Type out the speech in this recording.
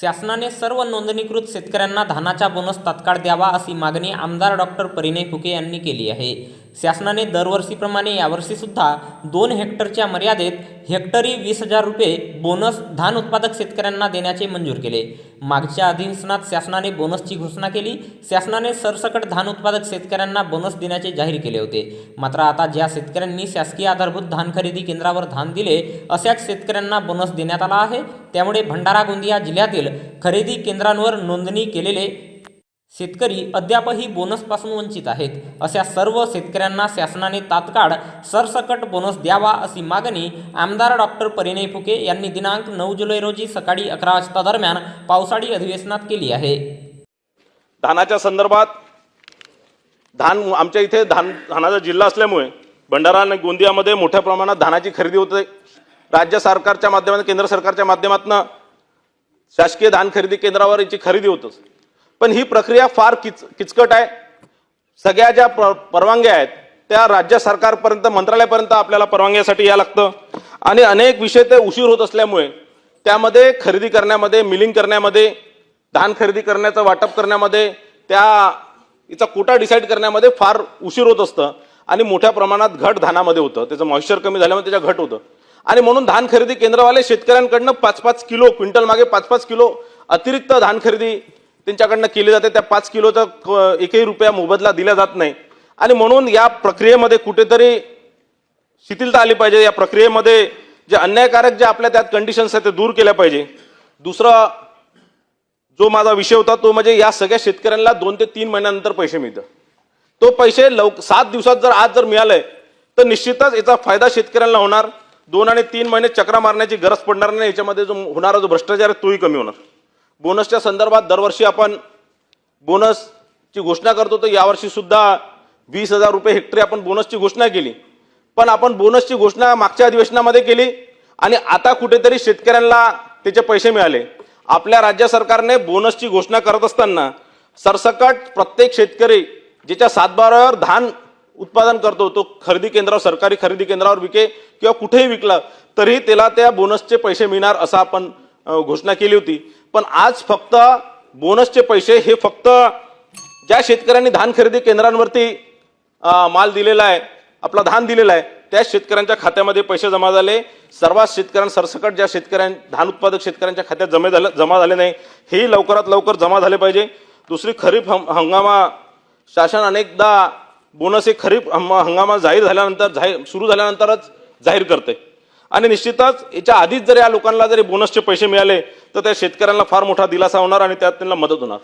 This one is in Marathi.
शासनाने सर्व नोंदणीकृत शेतकऱ्यांना धानाचा बोनस तात्काळ द्यावा अशी मागणी आमदार डॉक्टर परिणय फुके यांनी केली आहे. शासनाने दरवर्षीप्रमाणे यावर्षीसुद्धा दोन हेक्टरच्या मर्यादेत हेक्टरी वीस हजार रुपये बोनस धान उत्पादक शेतकऱ्यांना देण्याचे मंजूर केले. मागच्या अधिवेशनात शासनाने बोनसची घोषणा केली. शासनाने सरसकट धान उत्पादक शेतकऱ्यांना बोनस देण्याचे जाहीर केले होते. मात्र आता ज्या शेतकऱ्यांनी शासकीय आधारभूत धान खरेदी केंद्रावर धान दिले अशाच शेतकऱ्यांना बोनस देण्यात आला आहे. त्यामुळे भंडारा गोंदिया जिल्ह्यातील खरेदी केंद्रांवर नोंदणी केलेले शेतकरी अद्यापही बोनसपासून वंचित आहेत. अशा सर्व शेतकऱ्यांना शासनाने तात्काळ सरसकट बोनस द्यावा अशी मागणी आमदार डॉक्टर परिणय फुके यांनी दिनांक नऊ जुलै रोजी सकाळी अकरा वाजता दरम्यान पावसाळी अधिवेशनात केली आहे. धानाच्या संदर्भात धान आमच्या इथे धान धानाचा जिल्हा असल्यामुळे भंडारा आणि गोंदियामध्ये मोठ्या प्रमाणात धानाची खरेदी होते. राज्य सरकारच्या माध्यमातून केंद्र सरकारच्या माध्यमातून शासकीय धान खरेदी केंद्रावर याची खरेदी होतच. पण ही प्रक्रिया फार किच किचकट आहे. सगळ्या ज्या परवानग्या आहेत त्या राज्य सरकारपर्यंत मंत्रालयापर्यंत आपल्याला परवानग्यासाठी या लागतं. आणि अनेक विषय ते उशीर होत असल्यामुळे त्यामध्ये खरेदी करण्यामध्ये मिलिंग करण्यामध्ये धान खरेदी करण्याचं वाटप करण्यामध्ये त्या हिचा कोटा डिसाईड करण्यामध्ये फार उशीर होत असतं. आणि मोठ्या प्रमाणात घट धानामध्ये होतं. त्याचं मॉइश्चर कमी झाल्यामुळे त्याच्या घट होतं. आणि म्हणून धान खरेदी केंद्रवाले शेतकऱ्यांकडनं पाच पाच किलो क्विंटल मागे पाच पाच किलो अतिरिक्त धान खरेदी त्यांच्याकडनं केली जाते. त्या पाच किलोचा क- एकही रुपया मोबदला दिला जात नाही. आणि म्हणून या प्रक्रियेमध्ये कुठेतरी शिथिलता आली पाहिजे. या प्रक्रियेमध्ये जे अन्यायकारक जे आपल्या त्यात कंडिशन्स आहेत ते दूर केल्या पाहिजे. दुसरा जो माझा विषय होता तो म्हणजे या सगळ्या शेतकऱ्यांना दोन ते तीन महिन्यानंतर पैसे मिळतं. तो पैसे लव सात दिवसात जर आज जर मिळालंय तर निश्चितच याचा फायदा शेतकऱ्यांना होणार. दोन आणि तीन महिने चक्रा मारण्याची गरज पडणार नाही. याच्यामध्ये जो होणारा जो भ्रष्टाचार आहे तोही कमी होणार. बोनसच्या संदर्भात दरवर्षी आपण बोनसची घोषणा करतो तर यावर्षीसुद्धा वीस हजार रुपये हेक्टरी आपण बोनसची घोषणा केली. पण आपण बोनसची घोषणा मागच्या अधिवेशनामध्ये केली आणि आता कुठेतरी शेतकऱ्यांना त्याचे पैसे मिळाले. आपल्या राज्य सरकारने बोनसची घोषणा करत असताना सरसकट प्रत्येक शेतकरी ज्याच्या सातबारावर धान उत्पादन करतो तो खरेदी केंद्रावर सरकारी खरेदी केंद्रावर विके किंवा कुठेही विकला तरी त्याला त्या बोनसचे पैसे मिळणार असं आपण घोषणा केली होती. पण आज फक्त बोनसचे पैसे हे फक्त ज्या शेतकऱ्यांनी धान खरेदी केंद्रांवरती माल दिलेला आहे आपला धान दिलेला आहे त्या शेतकऱ्यांच्या खात्यामध्ये पैसे जमा झाले. सर्वात शेतकऱ्यां सरसकट ज्या शेतकऱ्यां धान उत्पादक शेतकऱ्यांच्या खात्यात जमे झाले जमा झाले नाही हेही लवकरात लवकर जमा झाले पाहिजे. दुसरी खरीप हं हंगामा शासन अनेकदा बोनस हे खरीप हंग- हंगामा जाहीर झाल्यानंतर जाहीर सुरू झाल्यानंतरच जाहीर करते. आणि निश्चितच याच्या आधीच जर या लोकांना जरी बोनसचे पैसे मिळाले तर त्या शेतकऱ्यांना फार मोठा दिलासा होणार आणि त्यात त्यांना मदत होणार.